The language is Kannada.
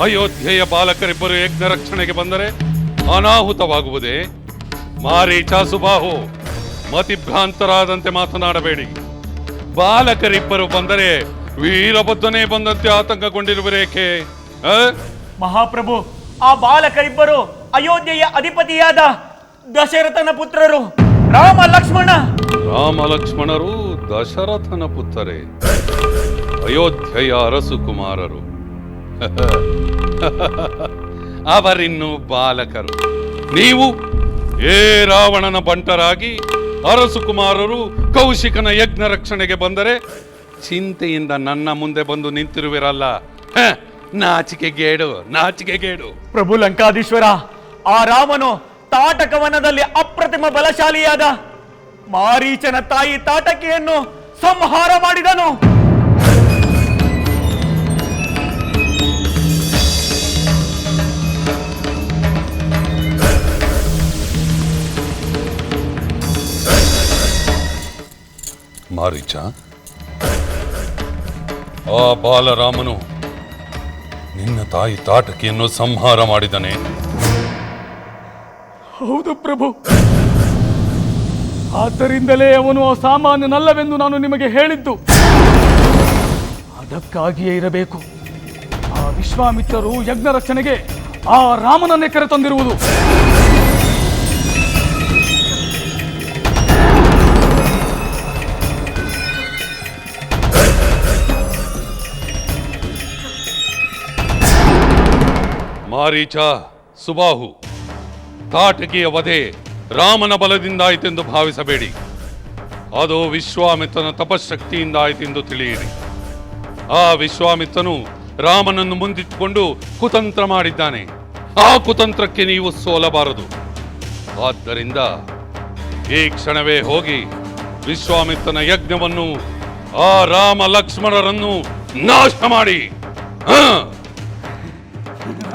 ಅಯೋಧ್ಯೆಯ ಬಾಲಕರಿಬ್ಬರು ಯಜ್ಞ ರಕ್ಷಣೆಗೆ ಬಂದರೆ ಅನಾಹುತವಾಗುವುದೇ? ಮಾರೀಚ ಸುಬಾಹು ಮತಿಭ್ರಾಂತರಾದಂತೆ ಮಾತನಾಡಬೇಡಿ. ಬಾಲಕರಿಬ್ಬರು ಬಂದರೆ ವೀರಭದ್ರನೇ ಬಂದಂತೆ ಆತಂಕಗೊಂಡಿರುವರೇಕೆ? ಮಹಾಪ್ರಭು ಆ ಬಾಲಕರಿಬ್ಬರು ಅಯೋಧ್ಯೆಯ ಅಧಿಪತಿಯಾದ ದಶರಥನ ಪುತ್ರರು. ರಾಮ ಲಕ್ಷ್ಮಣ. ರಾಮ ಲಕ್ಷ್ಮಣರು ದಶರಥನ ಪುತ್ರರೇ. ಅಯೋಧ್ಯೆಯ ಅರಸು ಕುಮಾರರು. ಅವರಿನ್ನು ಬಾಲಕರು. ನೀವು ಏ ರಾವಣನ ಬಂಟರಾಗಿ ಅರಸುಕುಮಾರರು ಕೌಶಿಕನ ಯಜ್ಞ ರಕ್ಷಣೆಗೆ ಬಂದರೆ ಚಿಂತೆಯಿಂದ ನನ್ನ ಮುಂದೆ ಬಂದು ನಿಂತಿರುವಿರಲ್ಲ. ಗೇಡು, ನಾಚಿಕೆ ಗೇಡು. ಪ್ರಭು ಲಂಕಾಧೀಶ್ವರ, ಆ ರಾಮನು ತಾಟಕವನದಲ್ಲಿ ಅಪ್ರತಿಮ ಬಲಶಾಲಿಯಾದ ಮಾರೀಚನ ತಾಯಿ ತಾಟಕಿಯನ್ನು ಸಂಹಾರ ಮಾಡಿದನು. ಮಾರೀಚ. ಆ ಬಾಲರಾಮನು, ನಿನ್ನ ತಾಯಿ ತಾಟಕಿಯನ್ನು ಸಂಹಾರ ಮಾಡಿದನೆ. ಹೌದು ಪ್ರಭು. ಆದ್ದರಿಂದಲೇ ಅವನು ಅಸಾಮಾನ್ಯನಲ್ಲವೆಂದು ನಾನು ನಿಮಗೆ ಹೇಳಿದ್ದು. ಅದಕ್ಕಾಗಿಯೇ ಇರಬೇಕು. ಆ ವಿಶ್ವಾಮಿತ್ರರು ಯಜ್ಞ ರಕ್ಷಣೆಗೆ ಆ ರಾಮನನ್ನೇ ಕರೆತಂದಿರುವುದು. ಮಾರೀಚ, ಸುಬಾಹು. ತಾಟಕಿಯ ವಧೆ ರಾಮನ ಬಲದಿಂದಾಯಿತೆಂದು ಭಾವಿಸಬೇಡಿ. ಅದು ವಿಶ್ವಾಮಿತ್ರನ ತಪಶಕ್ತಿಯಿಂದ ಆಯಿತೆಂದು ತಿಳಿಯಿರಿ. ಆ ವಿಶ್ವಾಮಿತ್ರನು ರಾಮನನ್ನು ಮುಂದಿಟ್ಟುಕೊಂಡು ಕುತಂತ್ರ ಮಾಡಿದ್ದಾನೆ. ಆ ಕುತಂತ್ರಕ್ಕೆ ನೀವು ಸೋಲಬಾರದು. ಆದ್ದರಿಂದ ಈ ಕ್ಷಣವೇ ಹೋಗಿ ವಿಶ್ವಾಮಿತ್ರನ ಯಜ್ಞವನ್ನು ಆ ರಾಮ ಲಕ್ಷ್ಮಣರನ್ನು ನಾಶ ಮಾಡಿ.